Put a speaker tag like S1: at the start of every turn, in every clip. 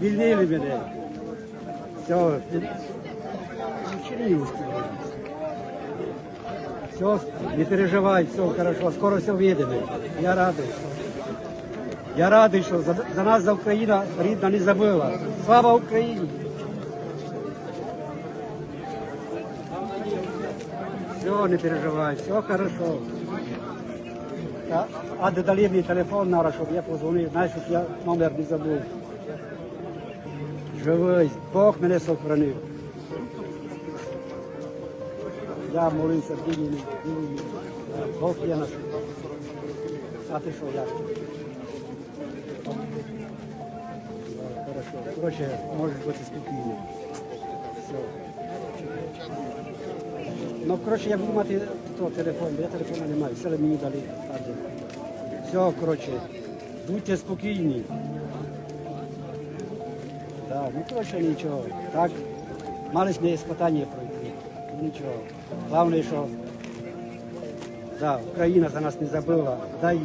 S1: Звільнили мене. Все. Все, не переживай, все хорошо, скоро все видимо. Я радий. Я радий, що за, за нас за Україна рідна не забила. Слава Україні! Все, не переживай, все хорошо. А, а де дали мені телефон, щоб я позвонив, знаєш, щоб я номер не забув. Живий, Бог мене сохранив. Я молився дні, дні. Бог є на світі. А ти що? Да, Хорошо. Короче, можеш бути спокійним. Все. Ну, коротше, я буду мати то, телефон, я телефону не маю, все мені дали. Все, коротше, будьте спокійні. Ну коротше нічого. Так, мали ми спитання пройти. Ну нічого. Головне, що да, Україна за нас не забила. Дай,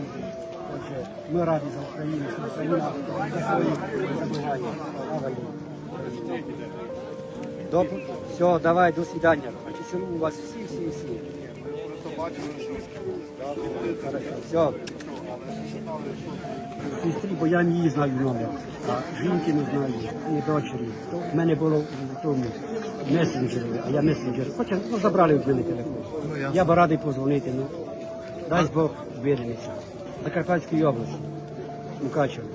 S1: коротше, ми раді за Україну, що Україна за своїх не забуває. Добре, все, давай, до свидания. Цілую вас всі, всі, всі. Хорошо, все. Сестрі, бо я її знаю номер, а жінки не знаю, ні дочері. У в мене було в тому месенджері, а я месенджер. Хоча ну, забрали в мене телефон. Я би радий позвонити, ну дай Бог На Закарпатської області, Мукачево.